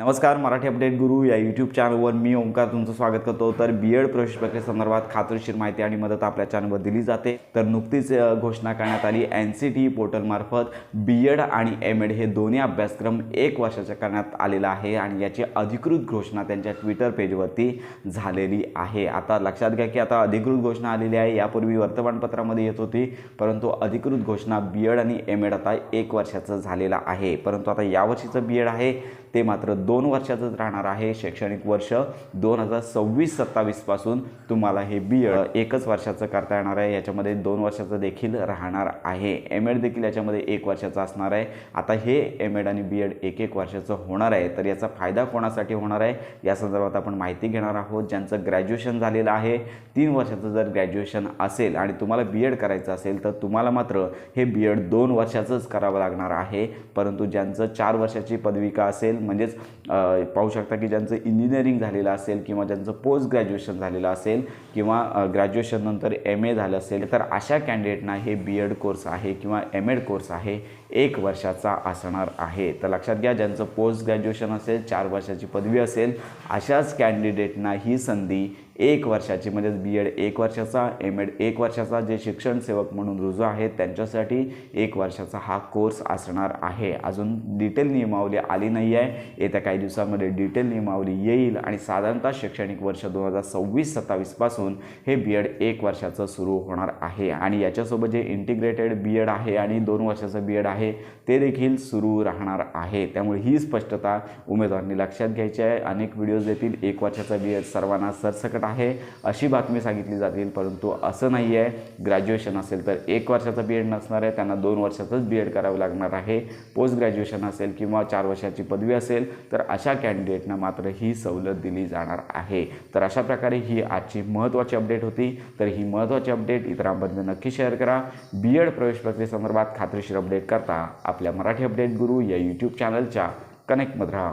नमस्कार मराठी अपडेट गुरु या यूट्यूब चॅनलवर मी ओंकार तुमचं स्वागत करतो. तर बी एड प्रवेश प्रक्रियेसंदर्भात खात्रीशीर माहिती आणि मदत आपल्या चॅनलवर दिली जाते. तर नुकतीच घोषणा करण्यात आली एन सी टी पोर्टलमार्फत बी एड आणि एम एड हे दोन्ही अभ्यासक्रम एक वर्षाचा करण्यात आलेला आहे आणि याची अधिकृत घोषणा त्यांच्या ट्विटर पेजवरती झालेली आहे. आता लक्षात घ्या की आता अधिकृत घोषणा आलेली आहे. यापूर्वी वर्तमानपत्रामध्ये येत होती परंतु अधिकृत घोषणा बी एड आणि एम एड आता एक वर्षाचं झालेलं आहे. परंतु आता यावर्षीचं बी एड आहे. ते मात्र दोन वर्षाचंच राहणार आहे. शैक्षणिक वर्ष दोन हजार सव्वीस सत्तावीसपासून तुम्हाला हे बी एड एकच वर्षाचं करता येणार आहे. याच्यामध्ये दोन वर्षाचं देखील राहणार आहे. एम एड देखील याच्यामध्ये एक वर्षाचं असणार आहे. आता हे एम एड आणि बी एड एक एक वर्षाचं होणार आहे. तर याचा फायदा कोणासाठी होणार आहे? या संदर्भात आपण माहिती घेणार आहोत. ज्यांचं ग्रॅज्युएशन झालेलं आहे तीन वर्षाचं जर ग्रॅज्युएशन असेल आणि तुम्हाला बी एड करायचं असेल तर तुम्हाला मात्र हे बी एड दोन वर्षाचंच करावं लागणार आहे. परंतु ज्यांचं चार वर्षाची पदविका असेल म्हणजेच पाहू शकता की ज्यांचं इंजिनिअरिंग झालेलं असेल किंवा ज्यांचं पोस्ट ग्रॅज्युएशन झालेलं असेल किंवा ग्रॅज्युएशन नंतर एम ए झालं असेल तर अशा कॅन्डिडेटना हे बी एड कोर्स आहे किंवा एम एड कोर्स आहे एक वर्षाचा असणार आहे. तर लक्षात घ्या ज्यांचं पोस्ट ग्रॅज्युएशन असेल चार वर्षाची पदवी असेल अशाच कॅन्डिडेटना ही संधी एक वर्षाची म्हणजेच बी एड एक वर्षाचा एम एड एक वर्षाचा जे शिक्षण सेवक म्हणून रुजू आहेत त्यांच्यासाठी एक वर्षाचा हा कोर्स असणार आहे. अजून डिटेल नियमावली आली नाही आहे. येत्या काही दिवसामध्ये डिटेल नियमावली येईल आणि साधारणतः शैक्षणिक वर्ष दोन हजार सव्वीस सत्तावीसपासून हे बी एड एक वर्षाचं सुरू होणार आहे. आणि याच्यासोबत जे इंटिग्रेटेड बी एड आहे आणि दोन वर्षाचं बी एड आहे ते देखील सुरू राहणार आहे. त्यामुळे ही स्पष्टता उमेदवारांनी लक्षात घ्यायची आहे. अनेक व्हिडिओज येतील एक वर्षाचा बी एड सर्वांना सरसकट आहे अशी बातमी सांगितली जातील परंतु असं नाही आहे. ग्रॅज्युएशन असेल तर एक वर्षाचा बी एड नसणार आहे त्यांना दोन वर्षाचंच बी एड करावं लागणार आहे. पोस्ट ग्रॅज्युएशन असेल किंवा चार वर्षाची पदवी असेल तर अशा कॅन्डिडेटना मात्र ही सवलत दिली जाणार आहे. तर अशा प्रकारे ही आजची महत्त्वाची अपडेट होती. तर ही महत्त्वाची अपडेट इतरांबद्दल नक्की शेअर करा. बी एड प्रवेश प्रक्रियेसंदर्भात खात्रीशीर अपडेट करता आपल्या मराठी अपडेट गुरु या यूट्यूब चॅनलच्या कनेक्टमध्ये राहा